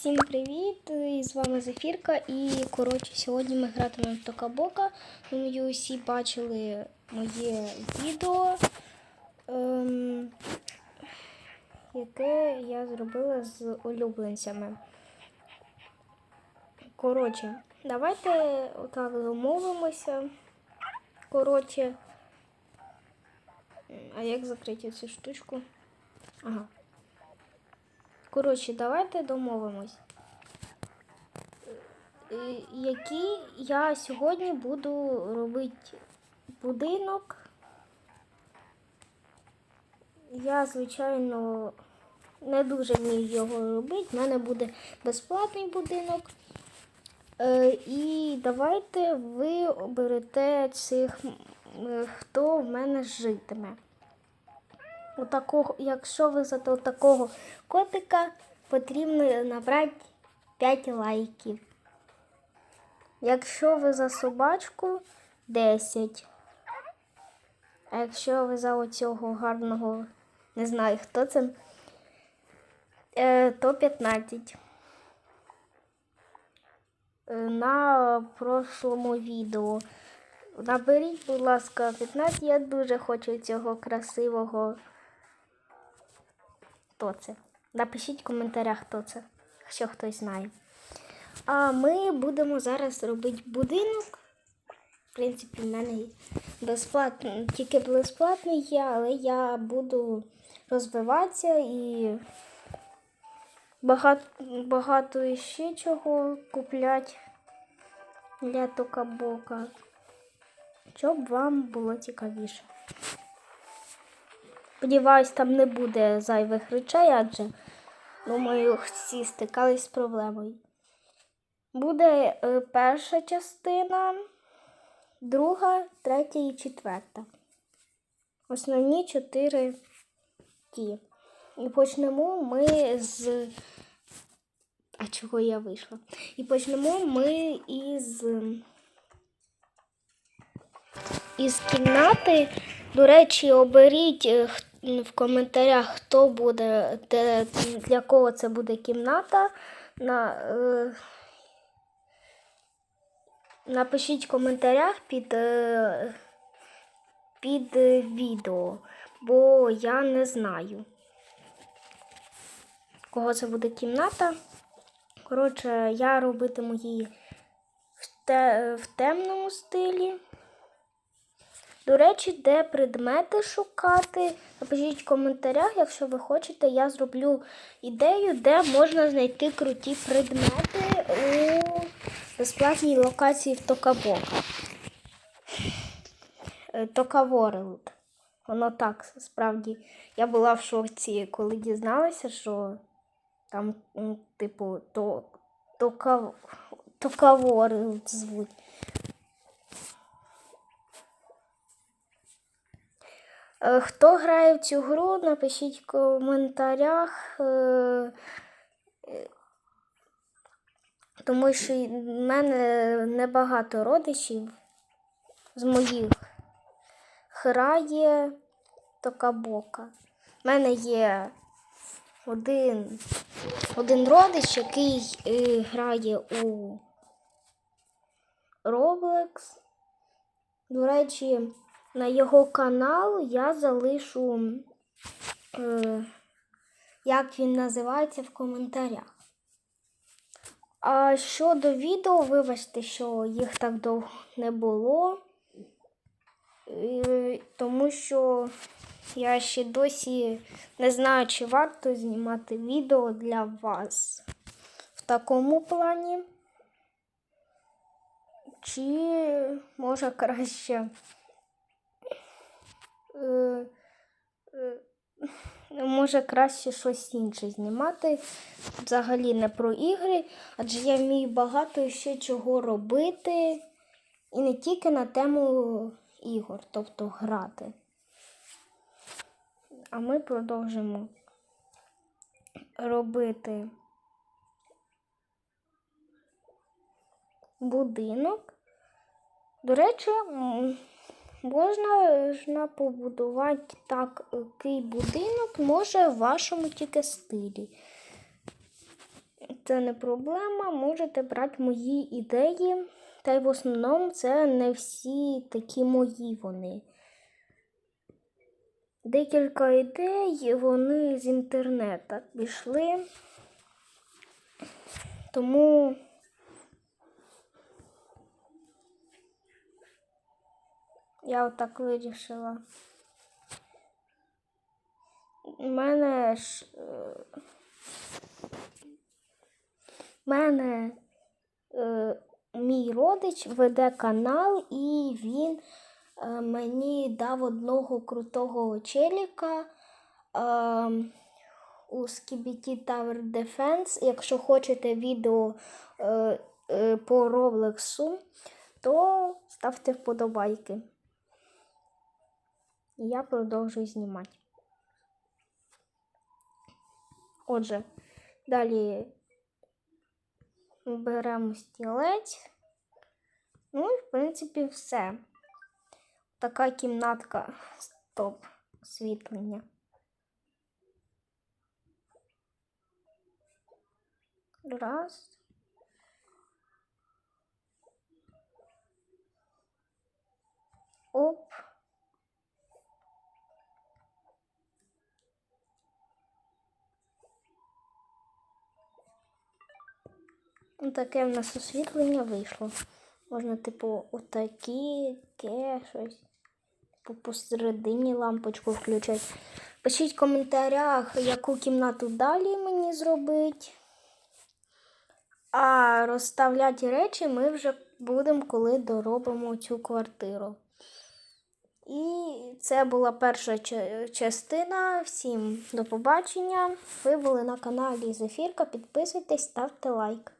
Всім привіт! І з вами Зефірка. І коротше, сьогодні ми гратимемо в Токабока. Думаю, усі бачили моє відео, ем, яке я зробила з улюбленцями. Коротше, давайте отак домовимося. Коротше. А як закрити цю штучку? Ага. Коротше, давайте домовимось. Е, Який я сьогодні буду робити будинок. Я, звичайно, не дуже вмію його робити. У мене буде безплатний будинок. Е, І давайте ви оберете цих, хто в мене житиме. Отакого, якщо ви за такого котика, потрібно набрати 5 лайків. Якщо ви за собачку 10. А якщо ви за оцього гарного, не знаю хто це, е, то 15. Е, На прошлому відео. Наберіть, будь ласка, 15. Я дуже хочу цього красивого. Хто це? Напишіть в коментарях, хто це, якщо хтось знає. А ми будемо зараз робити будинок. В принципі, в мене безплатний, тільки безплатний є, але я буду розвиватися і багато, багато ще чого купляти для токабока, щоб вам було цікавіше. Сподіваюсь, там не буде зайвих речей, адже, думаю, всі стикались з проблемою. Буде е, перша частина, друга, третя і четверта. Основні чотири ті. І почнемо ми з. А чого я вийшла? І почнемо ми із. Із кімнати. До речі, оберіть е, х- в коментарях, хто буде, де, для кого це буде кімната. На, е, напишіть в коментарях під, е, під відео, бо я не знаю, кого це буде кімната. Коротше, я робитиму її в, те, в темному стилі. До речі, де предмети шукати, напишіть в коментарях, якщо ви хочете, я зроблю ідею, де можна знайти круті предмети у безплатній локації в Токабока. Е, Токаворлд. Воно так, справді. Я була в шоці, коли дізналася, що там, типу, то, звуть. Хто грає в цю гру, напишіть в коментарях. е, е, Тому що в мене небагато родичів з моїх грає Токабока. У мене є один, один родич, який е, грає у Roblox. До речі, на його канал я залишу, е, як він називається в коментарях. А щодо відео, вибачте, що їх так довго не було, тому що я ще досі не знаю, чи варто знімати відео для вас в такому плані. Чи може краще може краще щось інше знімати. Взагалі не про ігри, адже я вмію багато ще чого робити. І не тільки на тему ігор, тобто грати. А ми продовжимо робити будинок. До речі, можна ж побудувати такий будинок, може в вашому тільки стилі. це не проблема. Можете брати мої ідеї. Та й в основному це не всі такі мої вони. Декілька ідей вони з інтернету пішли. Тому я отак вирішила. У мене ж. е, У мене е, мій родич веде канал, і він е, мені дав одного крутого челіка. Е, у Skibidi Tower Defense. Якщо хочете відео е, е, по Роблексу, то ставте вподобайки. І я продовжую знімати. Отже, далі беремо стілець. Ну і, в принципі, все. Така кімнатка стоп освітлення. Раз. Оп. Таке в нас освітлення вийшло. Можна, типу, отакі, таке щось. Типу, посередині лампочку включати. Пишіть в коментарях, яку кімнату далі мені зробити. А розставляти речі ми вже будемо, коли доробимо цю квартиру. І це була перша частина. Всім до побачення. Ви були на каналі Зефірка. Підписуйтесь, ставте лайк.